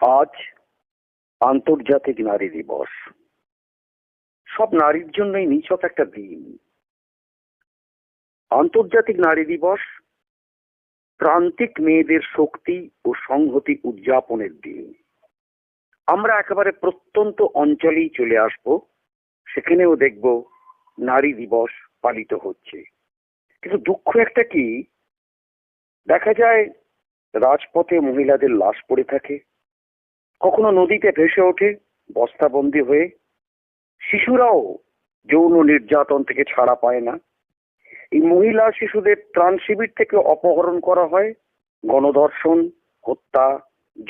আজ আন্তর্জাতিক নারী দিবস। সব নারীর জন্যই নিছক একটা দিন। আন্তর্জাতিক নারী দিবস প্রান্তিক মেয়েদের শক্তি ও সংহতি উদযাপনের দিন। আমরা একেবারে প্রত্যন্ত অঞ্চলেই চলে আসব, সেখানেও দেখব নারী দিবস পালিত হচ্ছে। কিন্তু দুঃখ একটা কি? দেখা যায় রাজপথে মহিলাদের লাশ পড়ে থাকে কখনো নদীতে ভেসে ওঠে, বস্তাবন্দি হয়ে। শিশুরাও যৌন নির্যাতন থেকে ছাড়া পায় না। এই মহিলা শিশুদের ত্রাণ শিবির থেকে অপহরণ করা হয়। গণধর্ষণ, হত্যা,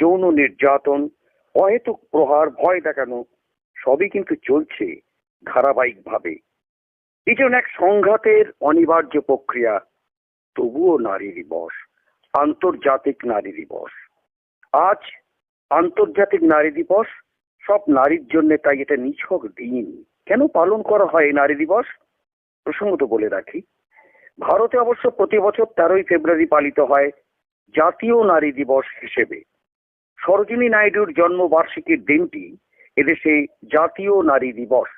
যৌন নির্যাতন, অহেতুক প্রহার, ভয় দেখানো, সবই কিন্তু চলছে ধারাবাহিকভাবে। এই জন্য এক সংঘাতের অনিবার্য প্রক্রিয়া, তবুও নারী দিবস, আন্তর্জাতিক নারী দিবস। আজ আন্তর্জাতিক নারী দিবস। সব নারীর জন্য তাই এটা নিছক দিন। কেন পালন করা হয় এই নারী দিবস? প্রসঙ্গত বলে রাখি, ভারতে অবশ্য প্রতি বছর তেরোই ফেব্রুয়ারি পালিত হয় জাতীয় নারী দিবস হিসেবে। সরোজিনী নাইডুর জন্মবার্ষিকীর দিনটি এদেশে জাতীয় নারী দিবস।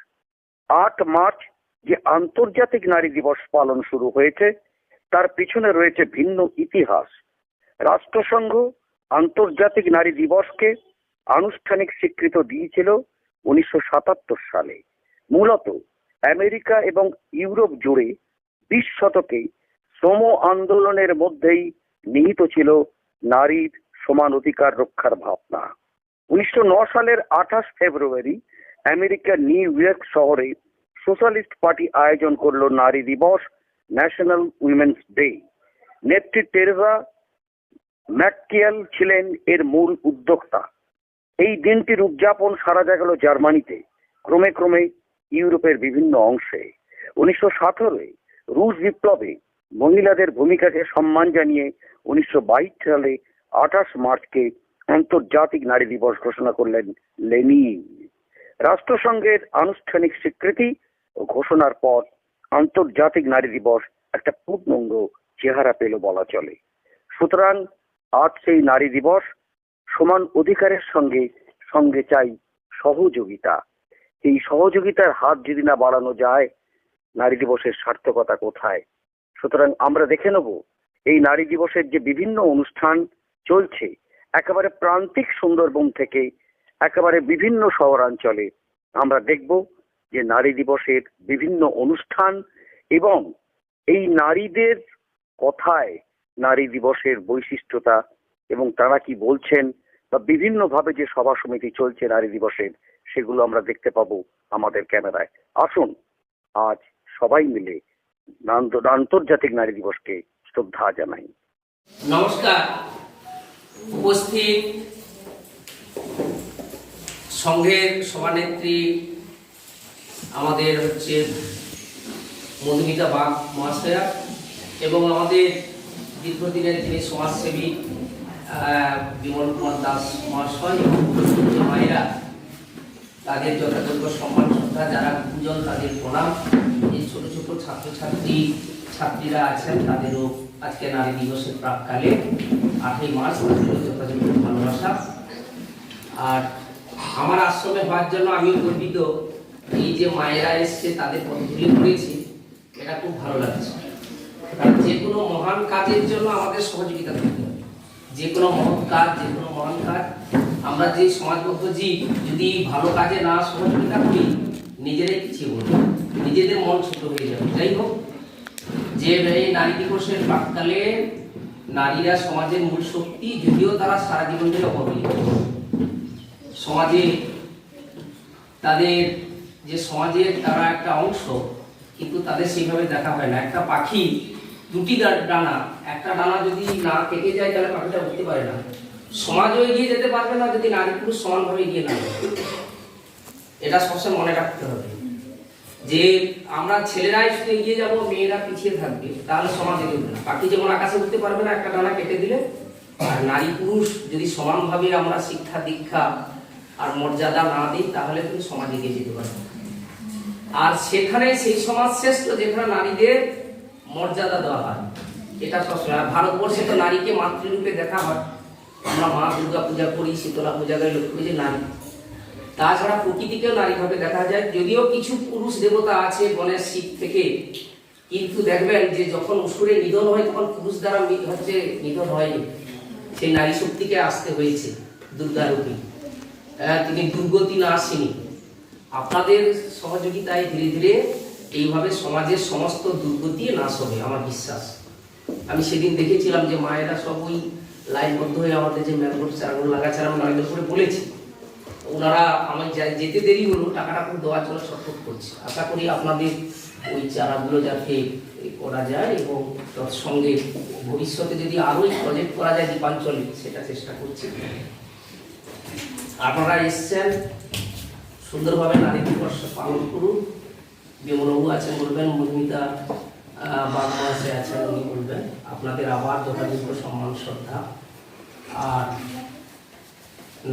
আট মার্চ যে আন্তর্জাতিক নারী দিবস পালন শুরু হয়েছে, তার পিছনে রয়েছে ভিন্ন ইতিহাস। রাষ্ট্রসংঘ আন্তর্জাতিক নারী দিবসকে আনুষ্ঠানিক স্বীকৃত দিয়েছিল উনিশশো সাতাত্তর সালে। মূলত আমেরিকা এবং ইউরোপ জুড়ে বিশ শতকে শ্রম আন্দোলনের মধ্যেই নিহিত ছিল নারীর সমান অধিকার রক্ষার ভাবনা। উনিশশো সালের আঠাশ ফেব্রুয়ারি আমেরিকার নিউ ইয়র্ক শহরে সোশ্যালিস্ট পার্টি আয়োজন করল নারী দিবস, ন্যাশনাল উইমেন্স ডে। নেত্রী টেরেসা ম্যাককিয়াল ছিলেন এর মূল উদ্যোক্তা। এই দিনটির উদযাপন সারা গেল জার্মানিতে, ক্রমে ক্রমে ইউরোপের বিভিন্ন অংশে। উনিশশো সতেরোয় রুশ বিপ্লবে মহিলাদের ভূমিকাকে সম্মান জানিয়ে উনিশশো সালে আঠাশ মার্চকে আন্তর্জাতিক নারী দিবস ঘোষণা করলেন লেনিন। রাষ্ট্রসংঘের আনুষ্ঠানিক স্বীকৃতি ও ঘোষণার পর আন্তর্জাতিক নারী দিবস একটা পূর্ণাঙ্গ চেহারা পেল বলা চলে। সুতরাং আজ সেই নারী দিবস সমান অধিকারের সঙ্গে সঙ্গে চাই সহযোগিতা। এই সহযোগিতার হাত যদি না বাড়ানো যায়, নারী দিবসের সার্থকতা কোথায়? সুতরাং আমরা দেখে নেব, এই নারী দিবসের যে বিভিন্ন অনুষ্ঠান চলছে, একেবারে প্রান্তিক সুন্দরবন থেকে একেবারে বিভিন্ন শহরাঞ্চলে আমরা দেখব যে নারী দিবসের বিভিন্ন অনুষ্ঠান এবং এই নারীদের কথায় নারী দিবসের বৈশিষ্ট্যতা এবং তারা কি বলছেন বা বিভিন্নভাবে যে সভা সমিতি চলছে নারী দিবসের, সেগুলো আমরা দেখতে পাবো আমাদের ক্যামেরায়। আসুন, আজ সবাই মিলে আন্তর্জাতিক নারী দিবসকে শ্রদ্ধা জানাই। নমস্কার। উপস্থিত সংঘের সভানেত্রী, আমাদের হচ্ছে মধুমিতা বাগ মহাশয়া এবং আমাদের দীর্ঘদিনের যিনি সমাজসেবী বিমল কুমার দাস মহাশয় মায়েরা তাদের যথাযোগ্য সম্মান, শ্রদ্ধা, যারা গুরুজন তাদের প্রণাম। এই ছোট ছোট ছাত্রছাত্রী, ছাত্রীরা আছেন, তাদেরও আজকে নারী দিবসের প্রাককালে আটই মার্চ তাদেরও যথাযোগ্য ভালোবাসা। আর আমার আশ্রমে হওয়ার জন্য আমিও গর্বিত, এই যে মায়েরা এসছে, তাদের পদধূলি করেছি এটা খুব ভালো লাগছে। কারণ যে কোনো মহান কাজের জন্য আমাদের সহযোগিতা করতে হবে। যে কোনো মহৎ কাজ যে কোনো মহান কাজ, আমরা যে সমাজবদ্ধ জীব, যদি ভালো কাজে না সহযোগিতা করি নিজেরাই পিছিয়ে পড়ব, নিজেদের মন ছোট হয়ে যাবে। যাই হোক, যে এই নারী দিবসের প্রাককালে নারীরা সমাজের মূল শক্তি, যদিও তারা সারা জীবন ধরে অবহেলিত সমাজে তাদের যে সমাজের তারা একটা অংশ, কিন্তু তাদের সেইভাবে দেখা হয় না। একটা পাখি দুটি ডানা, একটা ডানা যদি না কেটে যায় তাহলে পাখিটা উঠতে পারে না। সমাজও এগিয়ে যেতে পারবে না যদি নারী পুরুষ সমানভাবে এগিয়ে না এটা সবসময় মনে রাখতে হবে। যে আমরা ছেলেরাই শুধু এগিয়ে যাব, মেয়েরা পিছিয়ে থাকবে, তাহলে সমাজ এগিয়ে না। পাখি যেমন আকাশে উঠতে পারবে না, একটা ডানা কেটে দিলে, আর নারী পুরুষ যদি সমানভাবে আমরা শিক্ষা, দীক্ষা আর মর্যাদা না দিই, তাহলে কিন্তু সমাজ এগিয়ে যেতে পারবে। আর সেখানে সেই সমাজ শ্রেষ্ঠ, যেখানে নারীদের মর্যাদা দেওয়া হয়। এটা সবসময় ভারতবর্ষে তো নারীকে মাতৃরূপে দেখা হয়। আমরা মা দুর্গা পূজা করি, শীতলা পূজা করি, লক্ষ্মী পুজো নারী। তাছাড়া প্রকৃতিকেও নারীভাবে দেখা যায়। যদিও কিছু পুরুষ দেবতা আছে গণেশ শীত থেকে, কিন্তু দেখবেন যে যখন অসুরের নিধন হয়, তখন পুরুষ দ্বারা হচ্ছে নিধন হয়নি। সেই নারী শক্তিকে আসতে হয়েছে দুর্গারূপী তিনি দুর্গতি না আসেনি। আপনাদের সহযোগিতায় ধীরে ধীরে এইভাবে সমাজের সমস্ত দুর্গতি নাশ হবে, আমার বিশ্বাস। আমি সেদিন দেখেছিলাম যে মায়েরা সব ওই লাইনবদ্ধ হয়ে আমাদের যে ম্যানগ্রোভ চারাগুলো লাগাচ্ছে আমি নারীদের করে বলেছি। ওনারা আমি যা- যেতে দেরি হলো, টাকাটা খুব দেওয়ার জন্য সাপোর্ট করছে। আশা করি আপনাদের ওই চারাগুলো যাতে করা যায় এবং তৎসঙ্গে ভবিষ্যতে যদি আরও প্রজেক্ট করা যায় দীপাঞ্চলে, সেটা চেষ্টা করছি। আপনারা এসছেন, সুন্দরভাবে নারী দিবস পালন করুন। বিমলবাবু আছেন বলবেন মধুমিতা বাংলাদেশে আছেন উনি বলবেন। আপনাদের আবার যথাযোগ্য সম্মান, শ্রদ্ধা। আর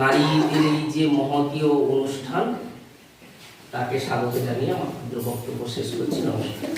নারীদের এই যে মহতীয় অনুষ্ঠান, তাকে স্বাগত জানিয়ে আমার ক্ষুদ্র বক্তব্য শেষ করছি। নমস্কার।